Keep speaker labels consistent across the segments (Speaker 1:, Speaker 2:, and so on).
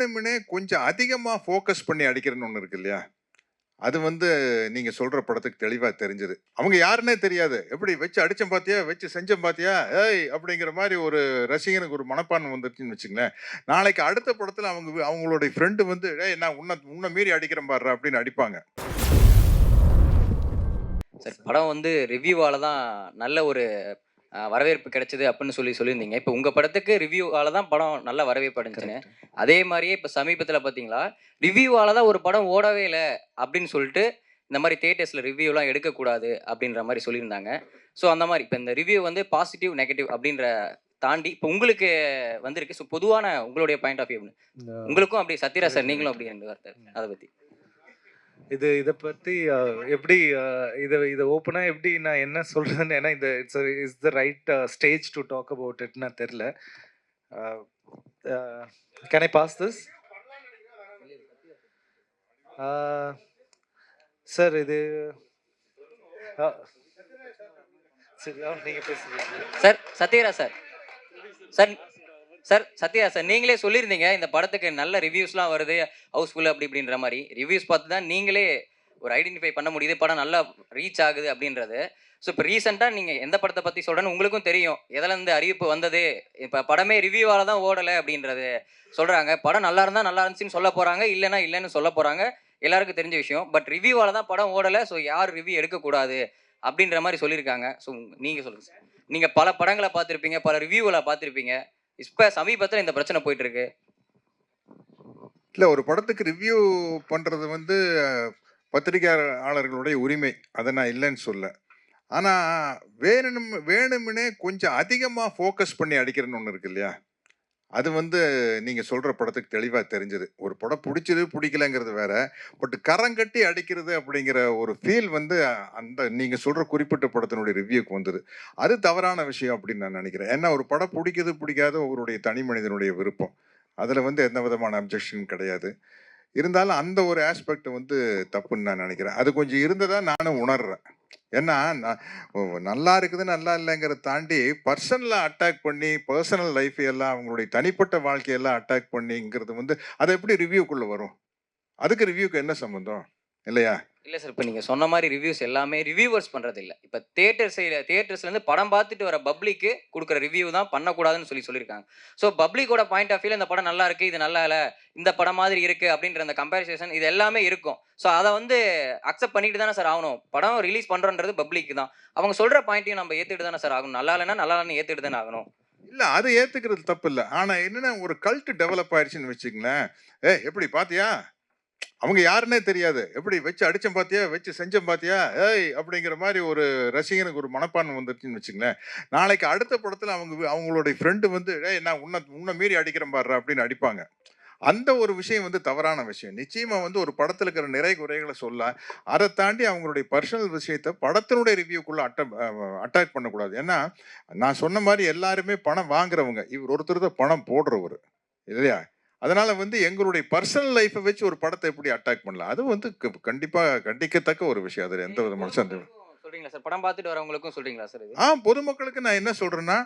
Speaker 1: வேணும்னே கொஞ்சம் அதிகமாக ஃபோக்கஸ் பண்ணி அடிக்கிறேன்னு ஒன்று இருக்கு இல்லையா? அது வந்து நீங்கள் சொல்கிற படத்துக்கு தெளிவாக தெரிஞ்சது. அவங்க யாருன்னே தெரியாது. எப்படி வச்சு அடித்தம் பார்த்தியா வச்சு செஞ்சம் பார்த்தியா ஏய் அப்படிங்கிற மாதிரி ஒரு ரசிகனுக்கு ஒரு மனப்பான்மை வந்துருச்சுன்னு வச்சுங்களேன். நாளைக்கு அடுத்த படத்தில் அவங்க அவங்களுடைய ஃப்ரெண்டு வந்து ஏய் நான் உன்னை உன்னை மீறி அடிக்கிறேன் பாரு அப்படின்னு அடிப்பாங்க.
Speaker 2: சார் படம் வந்து ரிவ்யூவால தான் நல்ல ஒரு வரவேற்பு கிடைச்சது அப்படின்னு சொல்லி சொல்லியிருந்தீங்க. இப்போ உங்க படத்துக்கு ரிவ்யூவால தான் படம் நல்ல வரவேற்பு அடைஞ்சுன்னு. அதே மாதிரியே இப்போ சமீபத்தில் பார்த்தீங்களா ரிவ்யூவால தான் ஒரு படம் ஓடவே இல்லை அப்படின்னு சொல்லிட்டு இந்த மாதிரி தேட்டர்ஸில் ரிவ்யூலாம் எடுக்கக்கூடாது அப்படின்ற மாதிரி சொல்லியிருந்தாங்க. ஸோ அந்த மாதிரி இப்போ இந்த ரிவ்யூ வந்து பாசிட்டிவ் நெகட்டிவ் அப்படின்ற தாண்டி இப்போ உங்களுக்கு வந்திருக்கு. ஸோ பொதுவான உங்களுடைய பாயிண்ட் ஆஃப் வியூ உங்களுக்கும் அப்படி சத்யராஜ் சார் நீங்களும் அப்படி ரெண்டு வார்த்தை அதை பற்றி
Speaker 3: இது இதை பற்றி எப்படி இதை இதை ஓப்பனாக எப்படி நான் என்ன சொல்கிறேன்னு ஏன்னா இந்த it's is the right stage to talk about இட்னா தெரில can I pass this sir இது நீங்கள் பேசுகிறீங்க
Speaker 2: sir Sathyaraj sir sir sir Sathya sir நீங்களே சொல்லியிருந்தீங்க இந்த படத்துக்கு நல்ல ரிவ்யூஸ்லாம் வருது ஹவுஸ்ஃபுல் அப்படி இப்படின்ற மாதிரி. ரிவ்யூஸ் பார்த்து தான் நீங்களே ஒரு ஐடென்டிஃபை பண்ண முடியுது படம் நல்லா ரீச் ஆகுது அப்படின்றது. ஸோ இப்போ ரீசெண்டாக நீங்கள் எந்த படத்தை பற்றி சொல்கிறேன்னு உங்களுக்கும் தெரியும். எதில் இருந்து அறிவிப்பு வந்தது? இப்போ படமே ரிவ்யூவால் தான் ஓடலை அப்படின்றது சொல்கிறாங்க படம் நல்லா இருந்தால் நல்லா இருந்துச்சுன்னு சொல்ல போகிறாங்க இல்லைன்னா இல்லைன்னு சொல்ல போகிறாங்க எல்லாருக்கும் தெரிஞ்ச விஷயம். பட் ரிவ்யூவால் தான் படம் ஓடலை ஸோ யார் ரிவ்யூ எடுக்கக்கூடாது அப்படின்ற மாதிரி சொல்லியிருக்காங்க. ஸோ நீங்கள் சொல்லுங்கள் சார். நீங்கள் பல படங்களை பார்த்துருப்பீங்க பல ரிவ்யூவில் பார்த்துருப்பீங்க. இப்போ சமீபத்தில் இந்த பிரச்சனை போயிட்டு இருக்கு
Speaker 1: இல்ல ஒரு படத்துக்கு ரிவ்யூ பண்றது வந்து பத்திரிகையாளர்களுடைய உரிமை. அதை நான் இல்லைன்னு சொல்ல. ஆனா வேணும் வேணும்னே கொஞ்சம் அதிகமா ஃபோக்கஸ் பண்ணி அடிக்கிறன்னு ஒன்று இருக்கு இல்லையா? அது வந்து நீங்க சொல்ற படத்துக்கு தெளிவா தெரிஞ்சது. ஒரு படம் பிடிச்சது பிடிக்கலங்கிறது வேற. பட் கரங்கட்டி அடிக்கிறது அப்படிங்கிற ஒரு ஃபீல் வந்து அந்த நீங்க சொல்ற குறிப்பிட்ட படத்தினுடைய ரிவ்யூக்கு வந்தது. அது தவறான விஷயம் அப்படின்னு நான் நினைக்கிறேன். ஏன்னா ஒரு படம் பிடிக்குது பிடிக்காத ஒருவருடைய தனி மனிதனுடைய விருப்பம். அதில் வந்து எந்த விதமான அப்ஜெக்ஷன் கிடையாது. இருந்தாலும் அந்த ஒரு ஆஸ்பெக்ட் வந்து தப்புன்னு நான் நினைக்கிறேன். அது கொஞ்சம் இருந்ததா நானும் உணர்றேன். ஏன்னா நல்லா இருக்குது நல்லா இல்லைங்கிறத தாண்டி பர்சனலாக அட்டாக் பண்ணி பர்சனல் லைஃப் எல்லாம் அவங்களுடைய தனிப்பட்ட வாழ்க்கையெல்லாம் அட்டாக் பண்ணிங்கிறது வந்து அது எப்படி ரிவ்யூக்குள்ளே வரும்? அதுக்கு ரிவ்யூக்கு என்ன சம்மந்தம் இல்லையா?
Speaker 2: இல்லை சார் இப்போ நீங்கள் சொன்ன மாதிரி ரிவ்யூஸ் எல்லாமே ரிவ்யூவர்ஸ் பண்ணுறது இல்லை இப்போ தேட்டர் சைடு தேட்டர்ஸ்லேருந்து படம் பார்த்துட்டு வர பப்ளிக்கு கொடுக்குற ரிவ்யூ தான் பண்ணக்கூடாதுன்னு சொல்லி சொல்லியிருக்காங்க. ஸோ பப்ளிக்கோட பாயிண்ட் ஆஃப் வியூல இந்த படம் நல்லா இருக்கு இது நல்லா இல்லை இந்த படம் மாதிரி இருக்கு அப்படின்ற அந்த கம்பேரிசேஷன் இது எல்லாமே இருக்கும். ஸோ அதை வந்து அக்செப்ட் பண்ணிட்டு தானே சார் ஆகணும். படம் ரிலீஸ் பண்ணுறன்றது பப்ளிக் தான். அவங்க சொல்கிற பாயிண்ட்டையும் நம்ம ஏற்றுட்டு தானே சார் ஆகணும். நல்லா இல்லைன்னா நல்லா இல்லைன்னு ஏற்றுட்டு தானே ஆகணும்.
Speaker 1: இல்ல அதை ஏத்துக்கிறது தப்பு இல்ல. ஆனா என்னன்னா ஒரு கல்ட் டெவலப் ஆயிடுச்சுன்னு வச்சுங்களேன் ஏ எப்படி பாத்தியா அவங்க யாருன்னே தெரியாது. எப்படி வச்சு அடிச்சம் பாத்தியா? வச்சு செஞ்சம் பாத்தியா? ஏய்! அப்படிங்கிற மாதிரி ஒரு ரசிகனுக்கு ஒரு மனப்பான்மை வந்துருச்சுன்னு வச்சுங்களேன் நாளைக்கு அடுத்த படத்துல அவங்க அவங்களுடைய ஃப்ரெண்டு வந்து ஏய் நான் உன்னை உன்னை மீறி அடிக்கிறேன் பாரு அப்படின்னு அடிப்பாங்க. அந்த ஒரு விஷயம் வந்து தவறான விஷயம். நிச்சயமா வந்து ஒரு படத்துல இருக்கிற நிறை குறைகளை சொல்ல அதை தாண்டி அவங்களுடைய பர்சனல் விஷயத்தை படத்தினுடைய ரிவ்யூக்குள்ள அட்ட அட்டாக் பண்ணக்கூடாது. ஏன்னா நான் சொன்ன மாதிரி எல்லாருமே பணம் வாங்குறவங்க. இவர் ஒருத்தர் தான் பணம் போடுறவர். இல்லையா? அதனால வந்து எங்களுடைய பர்சனல் லைஃப்பை வச்சு ஒரு படத்தை எப்படி அட்டாக் பண்ணலாம்? அது வந்து க- கண்டிப்பா கண்டிக்கத்தக்க ஒரு விஷயம். அதுல எந்த விதமான சந்தேகம்
Speaker 2: சொல்றீங்களா சார்? படம் பார்த்துட்டு வரவங்களுக்கும் சொல்றீங்களா சார் இது?
Speaker 1: ஆ பொதுமக்களுக்கு நான் என்ன சொல்றேன்னா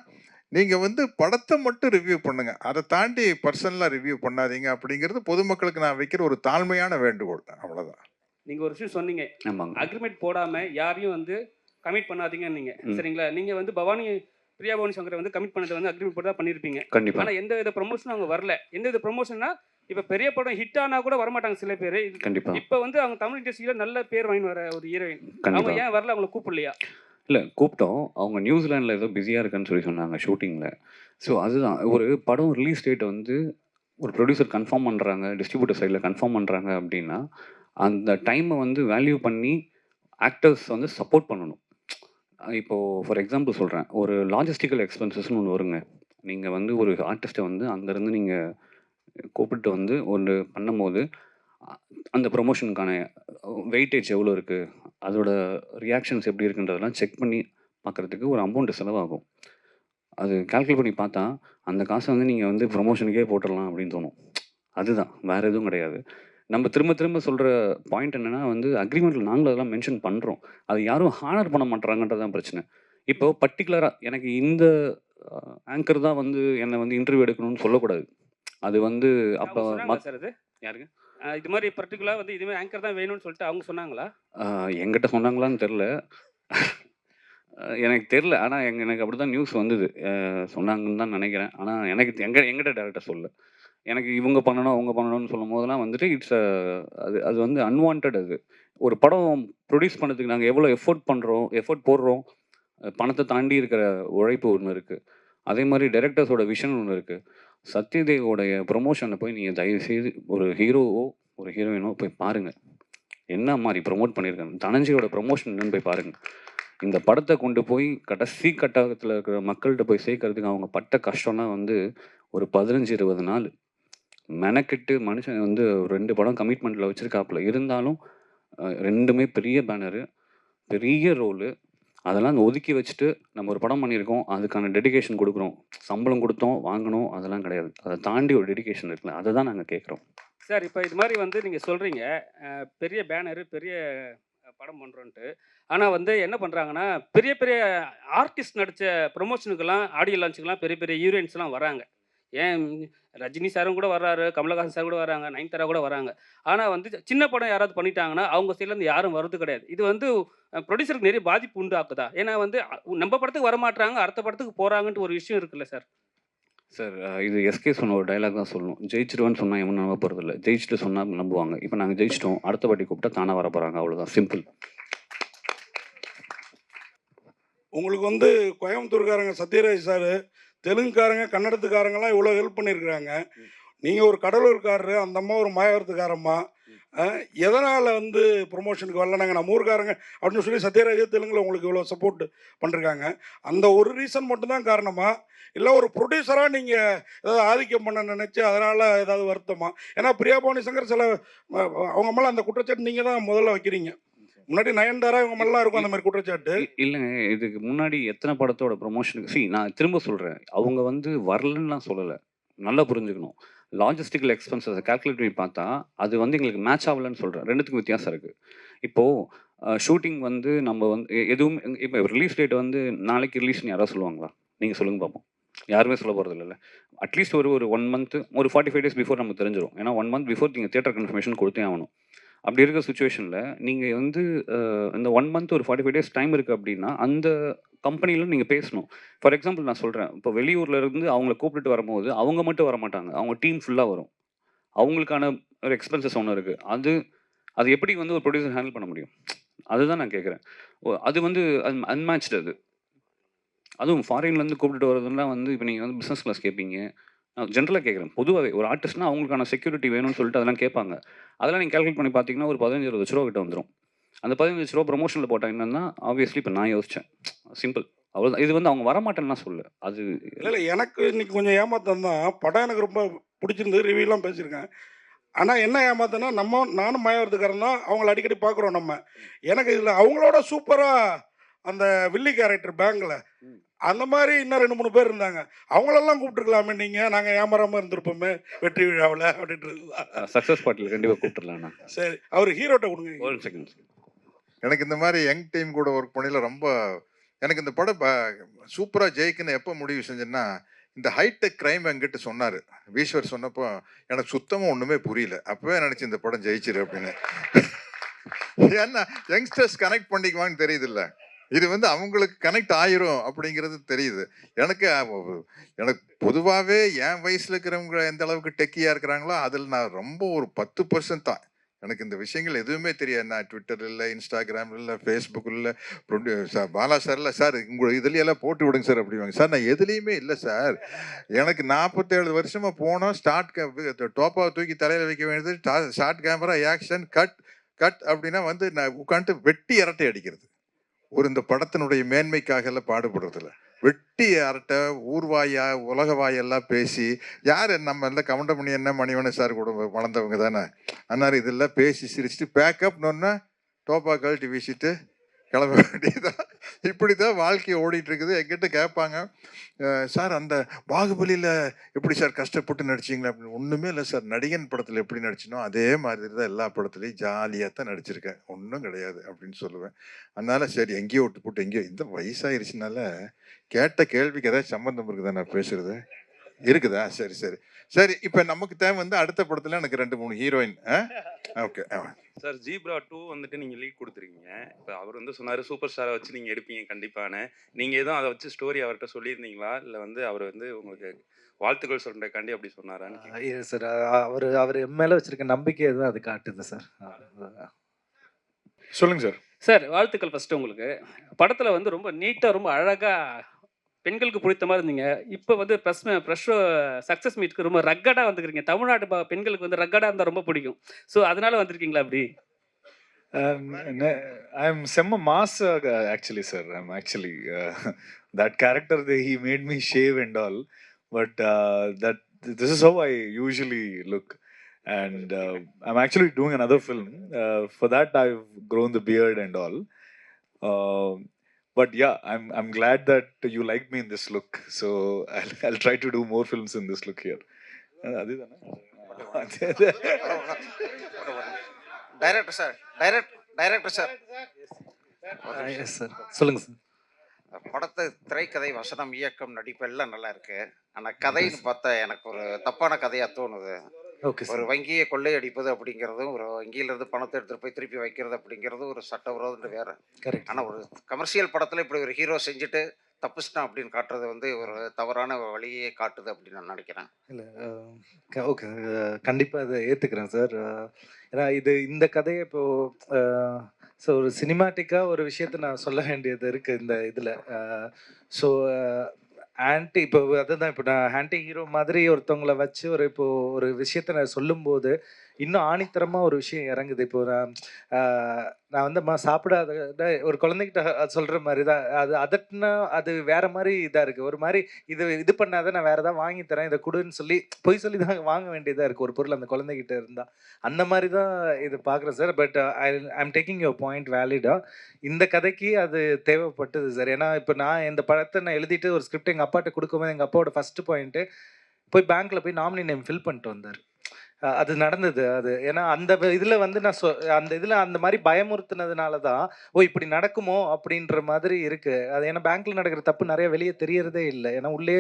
Speaker 1: நீங்க வந்து படத்தை மட்டும் ரிவ்யூ பண்ணுங்க. அதை தாண்டி பர்சனலா ரிவ்யூ பண்ணாதீங்க அப்படிங்கிறது பொதுமக்களுக்கு நான் வைக்கிற ஒரு தாழ்மையான வேண்டுகோள். அவ்வளவுதான்.
Speaker 4: நீங்க ஒரு விஷயம் சொன்னீங்க.
Speaker 5: ஆமாங்க.
Speaker 4: அக்ரிமெண்ட் போடாம யாரையும் வந்து கமிட் பண்ணாதீங்க நீங்க
Speaker 5: ம்.
Speaker 4: சரிங்களா? நீங்க வந்து பவானி பிரியா பவானி சங்கரை வந்து கமிட் பண்ணது வந்து அக்ரிமெண்ட் போட்டு தான் பண்ணிருப்பீங்க
Speaker 5: கண்டிப்பா.
Speaker 4: ஆனா எந்த வித ப்ரொமோஷனும் அவங்க வரல. எந்த வித ப்ரொமோஷன்னா இப்ப பெரிய படம் ஹிட் ஆனா கூட வரமாட்டாங்க சில பேர்.
Speaker 5: கண்டிப்பா.
Speaker 4: இப்ப வந்து அவங்க தமிழ் இண்டஸ்ட்ரியில நல்ல பேர் வாங்கி வர ஒரு ஹீரோயின் அவங்க ஏன் வரல? அவங்கள கூப்பிடலையா?
Speaker 5: இல்ல கூப்பிட்டோம். அவங்க நியூசிலாந்துல ஏதோ பிஸியா இருக்குன்னு சொல்லி சொன்னாங்க ஷூட்டிங்ல ஸோ அதுதான். ஒரு படம் ரிலீஸ் டேட் வந்து ஒரு ப்ரொடியூசர் கன்ஃபார்ம் பண்றாங்க டிஸ்ட்ரிபியூட்டர் சைடில் கன்ஃபார்ம் பண்றாங்க அப்படின்னா அந்த டைமை வந்து வேல்யூ பண்ணி ஆக்டர்ஸ் வந்து சப்போர்ட் பண்ணணும். இப்போது ஃபார் எக்ஸாம்பிள் சொல்கிறேன் ஒரு லாஜிஸ்டிக்கல் எக்ஸ்பென்சஸ்னு ஒன்று வருங்க. நீங்கள் வந்து ஒரு ஆர்டிஸ்ட்டை வந்து அங்கேருந்து நீங்கள் கூப்பிட்டு வந்து ஒன்று பண்ணும்போது அந்த ப்ரொமோஷனுக்கான வெயிட்டேஜ் எவ்வளோ இருக்குது அதோட ரியாக்ஷன்ஸ் எப்படி இருக்குன்றதெல்லாம் செக் பண்ணி பார்க்குறதுக்கு ஒரு அமௌண்ட் செலவாகும். அது கால்குலேட் பண்ணி பார்த்தா அந்த காசை வந்து நீங்கள் வந்து ப்ரொமோஷனுக்கே போட்டுடலாம் அப்படின்னு தோணும். அதுதான். வேறு எதுவும் கிடையாது. நம்ம திரும்ப திரும்ப சொல்கிற பாயிண்ட் என்னென்னா வந்து அக்ரிமெண்ட்டில் நாங்களும் அதெல்லாம் மென்ஷன் பண்ணுறோம் அது யாரும் ஹானர் பண்ண மாட்டாங்கன்றது தான் பிரச்சனை. இப்போ பர்டிகுலராக எனக்கு இந்த ஆங்கர் தான் வந்து என்னை வந்து இன்டர்வியூ எடுக்கணும்னு சொல்லக்கூடாது. அது வந்து அப்போ யாருங்க
Speaker 4: இது மாதிரி பர்டிகுலராக வந்து இதுமாதிரி ஆங்கர் தான் வேணும்னு சொல்லிட்டு அவங்க சொன்னாங்களா?
Speaker 5: ஆஹ் என்கிட்ட சொன்னாங்களான்னு தெரில எனக்கு தெரில ஆனால் எங்க எனக்கு அப்படி தான் நியூஸ் வந்தது சொன்னாங்கன்னு தான் நினைக்கிறேன். ஆனால் எனக்கு எங்க எங்கிட்ட டேரெக்டாக சொல்ல எனக்கு இவங்க பண்ணணும் அவங்க பண்ணணும்னு சொல்லும் போதெல்லாம் வந்துட்டு இட்ஸ் அது அது வந்து அன்வான்ட் அது. ஒரு படம் ப்ரொடியூஸ் பண்ணதுக்கு நாங்கள் எவ்வளோ எஃபோர்ட் பண்ணுறோம் எஃபோர்ட் போடுறோம் பணத்தை தாண்டி இருக்கிற உழைப்பு ஒன்று இருக்குது அதே மாதிரி டைரக்டர்ஸோட விஷன் ஒன்று இருக்குது சத்யதேவோடைய ப்ரொமோஷனில் போய் நீங்கள் தயவு செய்து ஒரு ஹீரோவோ ஒரு ஹீரோயினோ போய் பாருங்கள் என்ன மாதிரி ப்ரொமோட் பண்ணியிருக்காங்க. தனஞ்சியோட ப்ரொமோஷன் என்னன்னு போய் பாருங்கள் இந்த படத்தை கொண்டு போய் கடைசி கட்டத்தில் இருக்கிற மக்கள்கிட்ட போய் சேர்க்கறதுக்கு அவங்க பட்ட கஷ்டம்லாம் வந்து ஒரு பதினஞ்சு இருபது நாள். மெனக்கெட்டு மனுஷன் வந்து ஒரு ரெண்டு படம் கமிட்மெண்ட்டில் வச்சுருக்காப்புல. இருந்தாலும் ரெண்டுமே பெரிய பேனரு பெரிய ரோலு அதெல்லாம் ஒதுக்கி வச்சுட்டு நம்ம ஒரு படம் பண்ணியிருக்கோம் அதுக்கான டெடிகேஷன் கொடுக்குறோம். சம்பளம் கொடுத்தோம் வாங்கணும் அதெல்லாம் கிடையாது. அதை தாண்டி ஒரு டெடிகேஷன் இருக்குல்ல அதை தான் நாங்கள் கேட்குறோம்.
Speaker 4: சார் இப்போ இது மாதிரி வந்து நீங்கள் சொல்கிறீங்க பெரிய பேனரு பெரிய படம் பண்ணுறோன்ட்டு ஆனால் வந்து என்ன பண்ணுறாங்கன்னா பெரிய பெரிய ஆர்டிஸ்ட் நடித்த ப்ரொமோஷனுக்கெல்லாம் ஆடியோ லான்ச்சுக்கெல்லாம் பெரிய பெரிய ஹீரோயின்ஸ்லாம் வராங்க. ஏன் ரஜினி சாரும் கூட வர்றாரு கமலஹாசன் சார் கூட வராங்க நயன்தாரா கூட வராங்க ஆனால் வந்து சின்ன படம் யாராவது பண்ணிட்டாங்கன்னா அவங்க சைட்லேருந்து யாரும் வர்றது கிடையாது. இது வந்து ப்ரொடியூசருக்கு நிறைய பாதிப்பு உண்டாக்குதா? ஏன்னா வந்து நம்ம படத்துக்கு வர மாட்றாங்க அடுத்த படத்துக்கு போகிறாங்கன்ட்டு ஒரு விஷயம் இருக்குல்ல சார்?
Speaker 5: சார் இது எஸ்கே சொன்ன ஒரு டைலாக் தான் சொல்லணும். ஜெயிச்சிருவேன்னு சொன்னால் எவனும் நம்ப போகிறதில்ல ஜெயிச்சுட்டு சொன்னால் நம்புவாங்க. இப்போ நாங்கள் ஜெயிச்சிட்டோம் அடுத்த வாட்டி கூப்பிட்டா தானே வர போகிறாங்க அவ்வளோதான் சிம்பிள்
Speaker 6: உங்களுக்கு வந்து கோயம்புத்தூர்காரங்க சத்யராஜ் சார் தெலுங்குக்காரங்க கன்னடத்துக்காரங்கெல்லாம் இவ்வளோ ஹெல்ப் பண்ணியிருக்கிறாங்க. நீங்கள் ஒரு கடலூர்காரரு அந்த அம்மா ஒரு மாயவரத்துக்காரம்மா. எதனால் வந்து ப்ரொமோஷனுக்கு வரல நாங்கள் நம்ம ஊருக்காரங்க அப்படின்னு சொல்லி சத்யராஜ் தெலுங்குல உங்களுக்கு இவ்வளோ சப்போர்ட் பண்ணிருக்காங்க. அந்த ஒரு ரீசன் மட்டும்தான் காரணமா? இல்லை ஒரு ப்ரொடியூசராக நீங்கள் ஏதாவது ஆதிக்கம் பண்ண நினச்சி அதனால் ஏதாவது வருத்தமா? ஏன்னா பிரியா பவானி சங்கர் சில அவங்க மேலே அந்த குற்றச்சாட்டு நீங்கள் தான் முதல்ல வைக்கிறீங்க. முன்னாடி நயன்தாரா இவங்க மேலாம் இருக்கும் அந்த மாதிரி குற்றச்சாட்டு.
Speaker 5: இல்லைங்க இதுக்கு முன்னாடி எத்தனை படத்தோட ப்ரொமோஷனுக்கு see நான் திரும்ப சொல்கிறேன் அவங்க வந்து வரலன்னுலாம் சொல்லலை. நல்லா புரிஞ்சுக்கணும். லாஜிஸ்டிக்கல் எக்ஸ்பென்சஸை கால்குலேட் பண்ணி பார்த்தா அது வந்து எங்களுக்கு மேட்ச் ஆகலன்னு சொல்கிறேன் ரெண்டுத்துக்கும் வித்தியாசம் இருக்குது இப்போது ஷூட்டிங் வந்து நம்ம வந்து எதுவும் இப்போ ரிலீஸ் டேட் வந்து நாளைக்கு ரிலீஸ்னு யாராவது சொல்லுவாங்களா? நீங்கள் சொல்லுங்க பார்ப்போம் யாருமே சொல்ல போகிறது இல்லைல்ல. அட்லீஸ்ட் ஒரு ஒரு ஒன் மந்த் ஒரு ஃபார்ட்டி ஃபைவ் டேஸ் பிஃபோர் நமக்கு தெரிஞ்சிடும் ஏன்னா ஒன் மந்த் பிஃபோர் நீங்கள் தியேட்டர் கன்ஃபர்மேஷன் கொடுத்தே ஆகணும். அப்படி இருக்கிற சுச்சுவேஷனில் நீங்கள் வந்து இந்த ஒன் மந்த் ஒரு ஃபார்ட்டி ஃபைவ் டேஸ் டைம் இருக்குது அப்படின்னா அந்த கம்பெனியில் நீங்கள் பேசணும். ஃபார் எக்ஸாம்பிள் நான் சொல்கிறேன் இப்போ வெளியூரில் இருந்து அவங்கள கூப்பிட்டுட்டு வரும்போது அவங்க மட்டும் வர மாட்டாங்க. அவங்க டீம் ஃபுல்லாக வரும். அவங்களுக்கான ஒரு எக்ஸ்பென்சஸ் ஒன்று இருக்குது அது அது எப்படி வந்து ஒரு ப்ரொடியூசர் ஹேண்டில் பண்ண முடியும்? அதுதான் நான் கேட்குறேன். அது வந்து அன்மேட்ச்டு அது. அதுவும் ஃபாரின்லேருந்து கூப்பிட்டுட்டு வரதுலாம் வந்து இப்போ நீங்கள் வந்து பிஸ்னஸ் கிளாஸ் கேட்பீங்க ஜென்ரலாக கேட்குறேன் பொதுவாகவே ஒரு ஆர்டிஸ்ட்னா அவங்களுக்கான செக்யூரிட்டி வேணும்னு சொல்லிட்டு அதெல்லாம் கேட்பாங்க. அதெல்லாம் நீங்கள் கால்குலேட் பண்ணி பார்த்தீங்கன்னா ஒரு பதினஞ்சு இருபது லட்ச ரூபா கிட்ட வந்துடும் அந்த பதினஞ்சு லட்ச ரூபா ப்ரொமோஷனில் போட்டால் என்னன்னா ஆப்வியஸ்லி இப்போ நான் யோசித்தேன் சிம்பிள் அவ்வளோதான் இது வந்து அவங்க வரமாட்டேன்னா சொல்லு. அது
Speaker 6: இல்லை இல்லை எனக்கு இன்னைக்கு கொஞ்சம் ஏமாத்தம் தான் படம் எனக்கு ரொம்ப பிடிச்சிருந்தது ரிவ்யூலாம் பேசியிருக்கேன். ஆனால் என்ன ஏமாத்தனா நம்ம நானும் மாயவரத்துக்காரன் தான். அவங்கள அடிக்கடி பார்க்குறோம் நம்ம. எனக்கு இதில் அவங்களோட சூப்பராக அந்த வில்லி கேரக்டர் பேங்கில் அந்த மாதிரி இன்னும் ரெண்டு மூணு பேர் இருந்தாங்க. அவங்களெல்லாம் கூப்பிட்டுருக்கலாமே நீங்கள் நாங்கள் ஏமாறாமல் இருந்திருப்போமே வெற்றி விழாவில் அப்படின்றது.
Speaker 5: சக்ஸஸ் பார்ட்டியில் கண்டிப்பாக கூப்பிட்டுலாம்
Speaker 6: சரி அவர் ஹீரோட்ட கொடுங்க.
Speaker 5: ஒரு செகண்ட்
Speaker 1: எனக்கு இந்த மாதிரி யங் டீம் கூட ஒர்க் பண்ணல ரொம்ப எனக்கு இந்த படம் சூப்பராக ஜெயிக்குன்னு எப்போ முடிவு செஞ்சேன்னா இந்த ஹைடெக் கிரைம் என்கிட்ட சொன்னார். ஈஸ்வர் சொன்னப்போ எனக்கு சுத்தமாக ஒன்றுமே புரியல. அப்போவே நினச்சி இந்த படம் ஜெயிச்சிரு அப்படின்னு. ஏன்னா யங்ஸ்டர்ஸ் கனெக்ட் பண்ணிக்குவான்னு தெரியுதுல்ல. இது வந்து அவங்களுக்கு கனெக்ட் ஆயிரும் அப்படிங்கிறது தெரியுது. எனக்கு எனக்கு பொதுவாகவே என் வயசில் இருக்கிறவங்க எந்த அளவுக்கு டெக்கியாக இருக்கிறாங்களோ அதில் நான் ரொம்ப ஒரு பத்து பர்சன்ட் தான். எனக்கு இந்த விஷயங்கள் எதுவுமே தெரியாது. நான் ட்விட்டர் இல்லை இன்ஸ்டாகிராம் இல்லை ஃபேஸ்புக் இல்லை ப்ரொடியூ பாலா சார் இல்லை சார் உங்கள் இதுலையெல்லாம் போட்டு விடுங்க சார் அப்படிவாங்க சார் நான் எதுலேயுமே இல்லை சார். எனக்கு நாற்பத்தேழு வருஷமாக போனோம் ஸ்டார்ட் டோப்பாவை தூக்கி தலையில் வைக்க வேண்டியது short camera action cut cut அப்படின்னா வந்து நான் உட்காந்துட்டு வெட்டி இரட்டை அடிக்கிறது. ஒரு இந்த படத்தினுடைய மேன்மைக்காக எல்லாம் பாடுபடுறதில்ல. வெட்டி அரட்டை ஊர்வாயா உலக வாயெல்லாம் பேசி யார் நம்ம இல்லை கவுண்டமணி என்ன மணிவன சார் கூட வளர்ந்தவங்க தானே? அன்னார் இதெல்லாம் பேசி சிரிச்சுட்டு பேக்கப்னு டோப்பா கழட்டி வீசிட்டு கிளம்ப வேண்டியதான் இப்படி தான் வாழ்க்கை ஓடிட்டு இருக்குது எங்கிட்ட கேட்பாங்க சார் அந்த பாகுபலியில் எப்படி சார் கஷ்டப்பட்டு நடிச்சிங்களா? அப்படின்னு. ஒன்றுமே இல்லை சார். நடிகன் படத்தில் எப்படி நடிச்சினோ அதே மாதிரி தான் எல்லா படத்துலையும் ஜாலியாக தான் நடிச்சிருக்கேன். ஒன்றும் கிடையாது அப்படின்னு சொல்லுவேன். அதனால சரி எங்கேயோ விட்டு போட்டு எங்கேயோ இந்த வயசாயிருச்சுனால கேட்ட கேள்விக்கு ஏதாவது சம்மந்தம் இருக்குதா நான் பேசுகிறது இருக்குதா? சரி சரி. சரி இப்போ நமக்கு தேவை வந்து அடுத்த படத்தில் எனக்கு ரெண்டு மூணு heroine okay
Speaker 7: sir Zebra too வந்துட்டு நீங்கள் லீட் கொடுத்துருக்கீங்க. இப்போ அவர் வந்து சொன்னார் சூப்பர் ஸ்டாரை வச்சு நீங்கள் எடுப்பீங்க கண்டிப்பான நீங்கள் எதுவும் அதை வச்சு ஸ்டோரி அவர்கிட்ட சொல்லியிருந்தீங்களா? இல்லை வந்து அவர் வந்து உங்களுக்கு வாழ்த்துக்கள் சொல்கிறக்காண்டி அப்படி சொன்னாரான்னு கேக்குறேன்.
Speaker 3: சார் அவர் அவர் என் மேலே வச்சிருக்க நம்பிக்கை எதுவும் அது காட்டுது சார்.
Speaker 1: சொல்லுங்க சார்.
Speaker 4: சார் வாழ்த்துக்கள் ஃபஸ்ட்டு உங்களுக்கு. படத்தில் வந்து ரொம்ப நீட்டாக ரொம்ப அழகாக பெண்களுக்கு பிடித்த மாதிரி இருந்தீங்க இப்போ வந்து ப்ரெஸ் ப்ரெஷ்ஷோ சக்ஸஸ் மீட்டுக்கு ரொம்ப ரக்கடாக வந்துருக்கீங்க தமிழ்நாட்டு பெண்களுக்கு வந்து ரக்கடாக இருந்தால் ரொம்ப பிடிக்கும் ஸோ அதனால வந்திருக்கீங்களா அப்படி
Speaker 8: எம் செம்ம mass actually sir I'm actually that character he made me shave and all but that this is how I usually look and I'm actually doing another film for that I grown the beard and all Uh, but yeah, I'm I'm glad that you like me in this look. So I'll, I'll try to do more films in this look here. Uh, அதுதானே?
Speaker 9: Director sir direct director sir
Speaker 3: yes sir சொல்லுங்க sir
Speaker 9: படத்தை திரைக்கதை வசனம் இயக்கம் நடிப்பு எல்லாம் நல்லா இருக்கு ஆனா கதைன்னு பார்த்தா எனக்கு ஒரு தப்பான கதையா தோணுது ஒரு
Speaker 3: சார்.
Speaker 9: வங்கியை கொள்ளையடிப்பது அப்படிங்கிறதும் ஒரு வங்கியிலிருந்து பணத்தை எடுத்துட்டு போய் திருப்பி வைக்கிறது அப்படிங்கிறதும் ஒரு சட்டவிரோதம் வேற.
Speaker 3: கரெக்ட்
Speaker 9: ஆனா ஒரு கமர்ஷியல் படத்துல இப்படி ஒரு ஹீரோ செஞ்சுட்டு தப்பிச்சிட்டான் அப்படின்னு காட்டுறது வந்து ஒரு தவறான வழியே காட்டுது அப்படின்னு நான் நினைக்கிறேன்.
Speaker 3: இல்லை ஓகே கண்டிப்பாக அதை ஏற்றுக்கிறேன் சார். ஏன்னா இது இந்த கதையை இப்போ ஸோ ஒரு சினிமாட்டிக்காக ஒரு விஷயத்த நான் சொல்ல வேண்டியது இருக்குது இந்த இதில். ஸோ ஆன்டி இப்போ அதுதான் இப்போ நான் ஆன்டி ஹீரோ மாதிரி ஒருத்தவங்கள வச்சு ஒரு இப்போ ஒரு விஷயத்த நான் சொல்லும்போது இன்னும் ஆணித்தரமாக ஒரு விஷயம் இறங்குது. இப்போ நான் நான் வந்து மா சாப்பிடாத ஒரு குழந்தைகிட்ட சொல்கிற மாதிரி தான். அது அதட்டுனா அது வேற மாதிரி இதாக இருக்குது ஒரு மாதிரி இது இது பண்ணாத நான் வேற ஏதாவது வாங்கி தரேன் இதை கொடுன்னு சொல்லி பொய் சொல்லி தான் வாங்க வேண்டியதாக இருக்குது ஒரு பொருள் அந்த குழந்தைகிட்ட இருந்தால் அந்த மாதிரி தான் இது பார்க்குறேன் sir. But I I'm taking your point வேலிடாக இந்த கதைக்கு அது தேவைப்பட்டது சார். ஏன்னா இப்போ நான் இந்த படத்தை நான் எழுதிட்டு ஒரு ஸ்கிரிப்ட் எங்கள் அப்பாட்ட கொடுக்கும்போது எங்கள் அப்பாவோட ஃபஸ்ட்டு பாயிண்ட்டு போய் பேங்க்கில் போய் நாமினி நேம் ஃபில் பண்ணிட்டு வந்தார். அது நடந்தது அது. ஏன்னா அந்த இதில் வந்து நான் சொ அந்த இதில் அந்த மாதிரி பயமுறுத்துனதுனால தான் ஓ இப்படி நடக்குமோ அப்படின்ற மாதிரி இருக்கு. அது ஏன்னா பேங்க்ல நடக்கிற தப்பு நிறைய வெளியே தெரியறதே இல்லை. ஏன்னா உள்ளே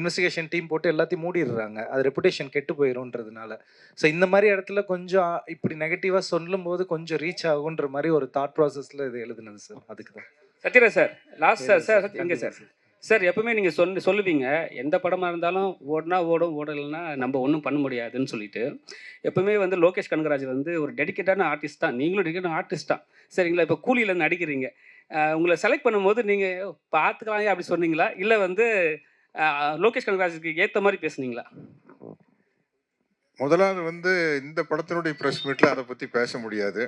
Speaker 3: இன்வெஸ்டிகேஷன் டீம் போட்டு எல்லாத்தையும் மூடிடுறாங்க. அது ரெப்புடேஷன் கெட்டு போயிரும்ன்றதுனால ஸோ இந்த மாதிரி இடத்துல கொஞ்சம் இப்படி நெகட்டிவாக சொல்லும்போது கொஞ்சம் ரீச் ஆகுன்ற மாதிரி ஒரு தாட் ப்ராசஸில் இது எழுதுனது சார் அதுக்கு தான்
Speaker 4: Sathyaraj sir last sir sir எங்கே சார். சார் எப்பவுமே நீங்கள் சொல் சொல்லுவீங்க. எந்த படமாக இருந்தாலும் ஓடினா ஓடும் ஓடலைன்னா நம்ம ஒன்றும் பண்ண முடியாதுன்னு சொல்லிட்டு. எப்பவுமே வந்து லோகேஷ் கனகராஜ் வந்து ஒரு டெடிக்கேட்டான ஆர்டிஸ்ட் தான். நீங்களும் டெடிக்கேட்டான ஆர்டிஸ்ட் தான். சரிங்களா? இப்போ கூலியில் நடிக்கிறீங்க. உங்களை செலக்ட் பண்ணும்போது நீங்கள் பார்த்துக்கலாம் அப்படி சொன்னீங்களா? இல்லை வந்து லோகேஷ் கனகராஜுக்கு ஏற்ற மாதிரி பேசுனீங்களா?
Speaker 1: முதலாவது வந்து இந்த படத்தினுடைய ப்ரெஸ் மீட்டில் அதை பற்றி பேச முடியாது.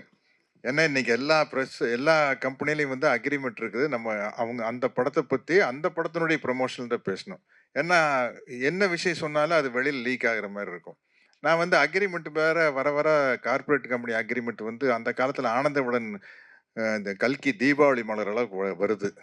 Speaker 1: ஏன்னா இன்னைக்கு எல்லா ப்ரெஸ் எல்லா கம்பெனிலையும் வந்து அக்ரிமெண்ட் இருக்குது. நம்ம அவங்க அந்த படத்தை பற்றி அந்த படத்தினுடைய ப்ரமோஷன் தான் பேசணும். ஏன்னா என்ன விஷயம் சொன்னாலும் அது வெளியில் லீக் ஆகிற மாதிரி இருக்கும். நான் வந்து அக்ரிமெண்ட் வேற வர வர கார்ப்பரேட் கம்பெனி அக்ரிமெண்ட் வந்து அந்த காலத்தில் ஆனந்தவுடன் இந்த கல்கி தீபாவளி மலர் அளவுக்கு வருது.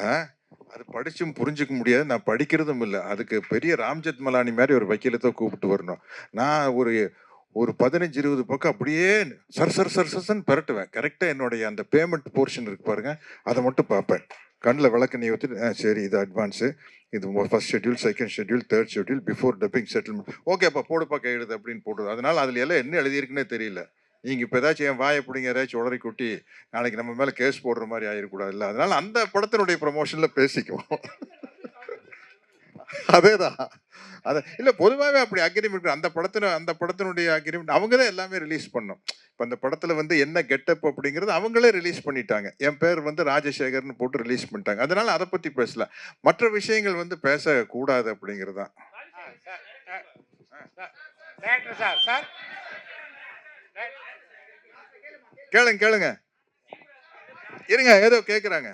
Speaker 1: ஆ? அது படிச்சும் புரிஞ்சுக்க முடியாது. நான் படிக்கிறதும் இல்லை. அதுக்கு பெரிய ராம்ஜெத் மலானி மாதிரி ஒரு வக்கீலத்தை கூப்பிட்டு வரணும். நான் ஒரு ஒரு பதினஞ்சு இருபது பக்கம் அப்படியே சர் சர் சர் சர்ன்னு பெரட்டுவேன். கரெக்டாக என்னுடைய அந்த பேமெண்ட் போர்ஷன் இருக்கு பாருங்க. அதை மட்டும் பார்ப்பேன். கண்ணில் விளக்கு நீ ஊற்றி ஆ சரி இது அட்வான்ஸு இது first schedule second schedule third schedule before dubbing settlement ஓகேப்பா போடுப்பா கையெழுது அப்படின்னு போடுறது. அதனால் அதில் எல்லாம் என்ன எழுதியிருக்குன்னே தெரியல. நீங்கள் இப்போ ஏதாச்சும் என் வாயை பிடிங்க ஏதாச்சும் உடறி கொட்டி நாளைக்கு நம்ம மேலே கேஸ் போடுற மாதிரி ஆகிடக்கூடாது இல்லை அதனால் அந்த படத்தினுடைய ப்ரமோஷனில் பேசிக்குவோம். அதேதான். அத இல்லை பொதுவாகவே அப்படி அக்ரிமெண்ட் அந்த படத்துல அந்த படத்தினுடைய அக்ரிமெண்ட் அவங்க தான் எல்லாமே ரிலீஸ் பண்ணோம் இப்போ அந்த படத்தில் வந்து என்ன கெட்டப் அப்படிங்கிறது அவங்களே ரிலீஸ் பண்ணிட்டாங்க. என் பேர் வந்து ராஜசேகர்னு போட்டு ரிலீஸ் பண்ணிட்டாங்க. அதனால அதை பற்றி பேசல. மற்ற விஷயங்கள் வந்து பேசக்கூடாது அப்படிங்கிறது தான்
Speaker 10: டேரக்டர் சார் சார்
Speaker 1: கேளுங்க கேளுங்க. இருங்க ஏதோ கேட்குறாங்க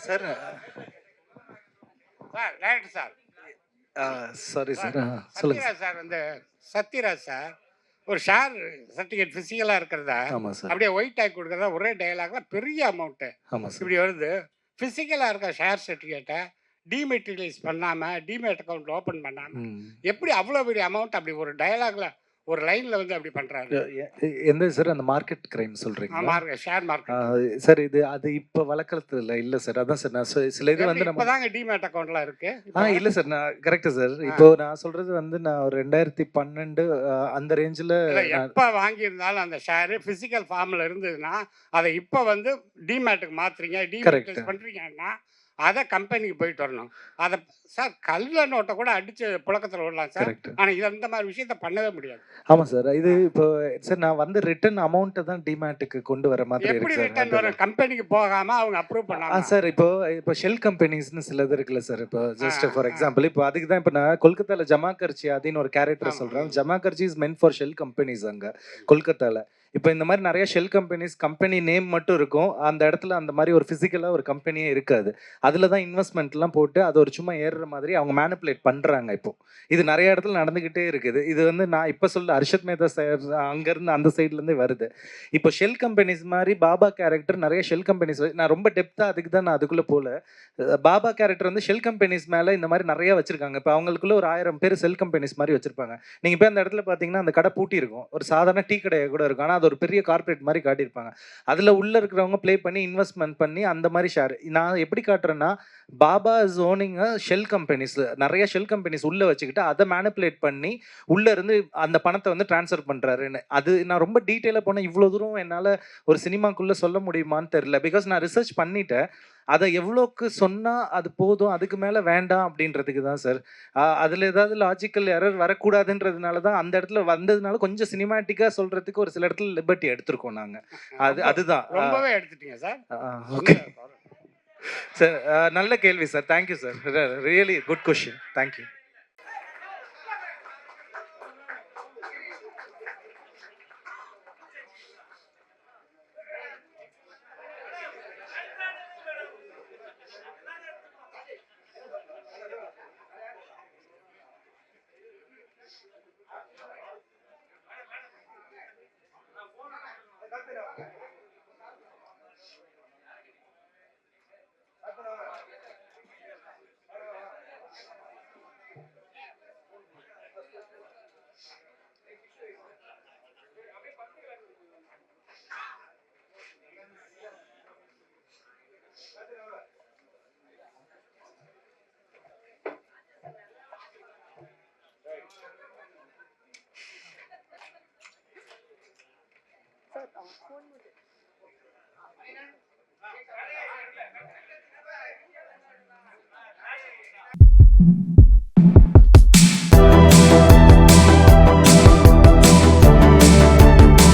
Speaker 3: sir
Speaker 10: sir director sir.
Speaker 3: Sorry sir. சொல்லுங்க
Speaker 10: சார். வந்து சத்யராஜ் சார் ஒரு ஷேர் சர்டிஃபிகேட் ஃபிசிக்கலாக இருக்கிறதா அப்படியே ஒயிட் ஆகி கொடுக்குறதா ஒரே டயலாக்ல பெரிய அமௌண்ட்டு இப்படி வருது ஃபிசிக்கலாக இருக்க ஷேர் சர்டிஃபிகேட்டை டிமெட்டீரியலைஸ் பண்ணாமல் டிமேட் அக்கௌண்ட் ஓப்பன் பண்ணாமல்
Speaker 3: ம்.
Speaker 10: எப்படி அவ்வளோ பெரிய அமௌண்ட் அப்படி ஒரு டயலாக்ல ஒரு லைனில் வந்து அப்படி
Speaker 3: எ- எந்த சார் அந்த market crime
Speaker 10: market share market.
Speaker 3: Sir இது அது இப்போ வழக்கத்துல இல்ல சார். அதான் சார் நான் சில இது வந்து நம்ம
Speaker 10: இப்போதாங்க டிமேட் அக்கௌண்ட்லாம் இருக்கு.
Speaker 3: ஆ இல்ல சார் நான் கரெக்ட் சார். இப்போ நான் சொல்றது வந்து நான் ஒரு ரெண்டாயிரத்தி பன்னெண்டு அந்த ரேஞ்சில்
Speaker 10: எப்போ வாங்கியிருந்தாலும் அந்த ஷேரு ஃபிசிக்கல் ஃபார்மில் இருந்ததுன்னா அதை இப்போ வந்து டிமேட்டுக்கு
Speaker 3: Correct.
Speaker 10: டிமேட் பண்ணுறீங்கன்னா அதை கம்பெனிக்கு போயிட்டு வரணும். அதை சார் கல்ல நோட்டை கூட அடிச்சு புழக்கத்தில் விடலாம் சார். ஆனால் இது அந்த மாதிரி விஷயத்த பண்ணவே முடியாது.
Speaker 3: ஆமா சார். இது இப்போ சார் நான் வந்து ரிட்டர்ன் அமௌண்ட்டை தான் டிமேட்டுக்கு கொண்டு வர மாதிரி
Speaker 10: எப்படி ரிட்டர்ன் வரும்? கம்பெனிக்கு போகாம அவங்க அப்ரூவ்
Speaker 3: ஆ
Speaker 10: பண்ணாங்க
Speaker 3: சார் இப்போ இப்போ ஷெல் கம்பெனிஸ்னு சிலது இருக்குல்ல சார். இப்போ ஜஸ்ட் ஃபார். எக்ஸாம்பிள் இப்போ அதுக்கு தான் இப்போ நான் கொல்கத்தால ஜமாகர்ச்சி அதின்னு ஒரு கேரக்டர்
Speaker 10: ஆமா.
Speaker 3: சொல்றேன். ஜமாகர்ச்சி is men for shell companies அங்க. கொல்கத்தால. இப்போ இந்த மாதிரி நிறைய ஷெல் கம்பெனிஸ் கம்பெனி நேம் மட்டும் இருக்கும். அந்த இடத்துல அந்த மாதிரி ஒரு ஃபிசிக்கலாக ஒரு கம்பெனியே இருக்காது. அதில் தான் இன்வெஸ்ட்மெண்ட்லாம் போட்டு அது ஒரு சும்மா ஏறுற மாதிரி அவங்க மேனிப்புலேட் பண்ணுறாங்க இப்போ. இது நிறைய இடத்துல நடந்துக்கிட்டே இருக்குது. இது வந்து நான் இப்போ சொல்ல அர்ஷத் மேதா சார் அங்கேருந்து அந்த சைட்லேருந்து வருது. இப்போ ஷெல் கம்பெனிஸ் மாதிரி பாபா கேரக்டர் நிறைய ஷெல் கம்பெனிஸ் நான் ரொம்ப டெப்த்தாக அதுக்கு தான் நான் அதுக்குள்ளே போகல பாபா கேரக்டர் வந்து ஷெல் கம்பெனிஸ் மேலே இந்த மாதிரி நிறைய வச்சிருக்காங்க. இப்போ அவங்களுக்குள்ள ஒரு ஆயிரம் பேர் செல் கம்பெனிஸ் மாதிரி வச்சிருப்பாங்க. நீங்கள் போய் அந்த இடத்துல பார்த்தீங்கன்னா அந்த கடை பூட்டி இருக்கும். ஒரு சாதாரண டீ கடையை கூட இருக்கும். ஆனால் அது ஒரு பெரிய கார்ப்பரேட் மாதிரி காட்டியிருப்பாங்க. அதில் உள்ளே இருக்கிறவங்க ப்ளே பண்ணி இன்வெஸ்ட்மெண்ட் பண்ணி அந்த மாதிரி ஷேர் நான் எப்படி காட்டுறேன்னா Baba is owning shell companies நிறைய ஷெல் கம்பெனிஸ் உள்ள வச்சுக்கிட்டு அதை மேனிப்புலேட் பண்ணி உள்ளே இருந்து அந்த பணத்தை வந்து ட்ரான்ஸ்ஃபர் பண்ணுறாருன்னு அது நான் ரொம்ப டீட்டெயிலாக போனேன் இவ்வளோ தூரம் என்னால் ஒரு சினிமாக்குள்ளே சொல்ல முடியுமான்னு தெரியல. பிகாஸ் நான் ரிசர்ச் பண்ணிட்டேன். அதை எவ்வளோக்கு சொன்னால் அது போதும் அதுக்கு மேலே வேண்டாம் அப்படின்றதுக்கு தான் சார். அதில் ஏதாவது லாஜிக்கல் எரர் வரக்கூடாதுன்றதுனால தான் அந்த இடத்துல வந்ததுனால கொஞ்சம் சினிமாட்டிக்காக சொல்கிறதுக்கு ஒரு சில இடத்துல லிபர்ட்டி எடுத்திருக்கோம் நாங்கள் அது அதுதான்.
Speaker 10: ரொம்பவே எடுத்துட்டீங்க சார்.
Speaker 3: ஓகே சார் நல்ல கேள்வி sir. Thank you sir really good question thank you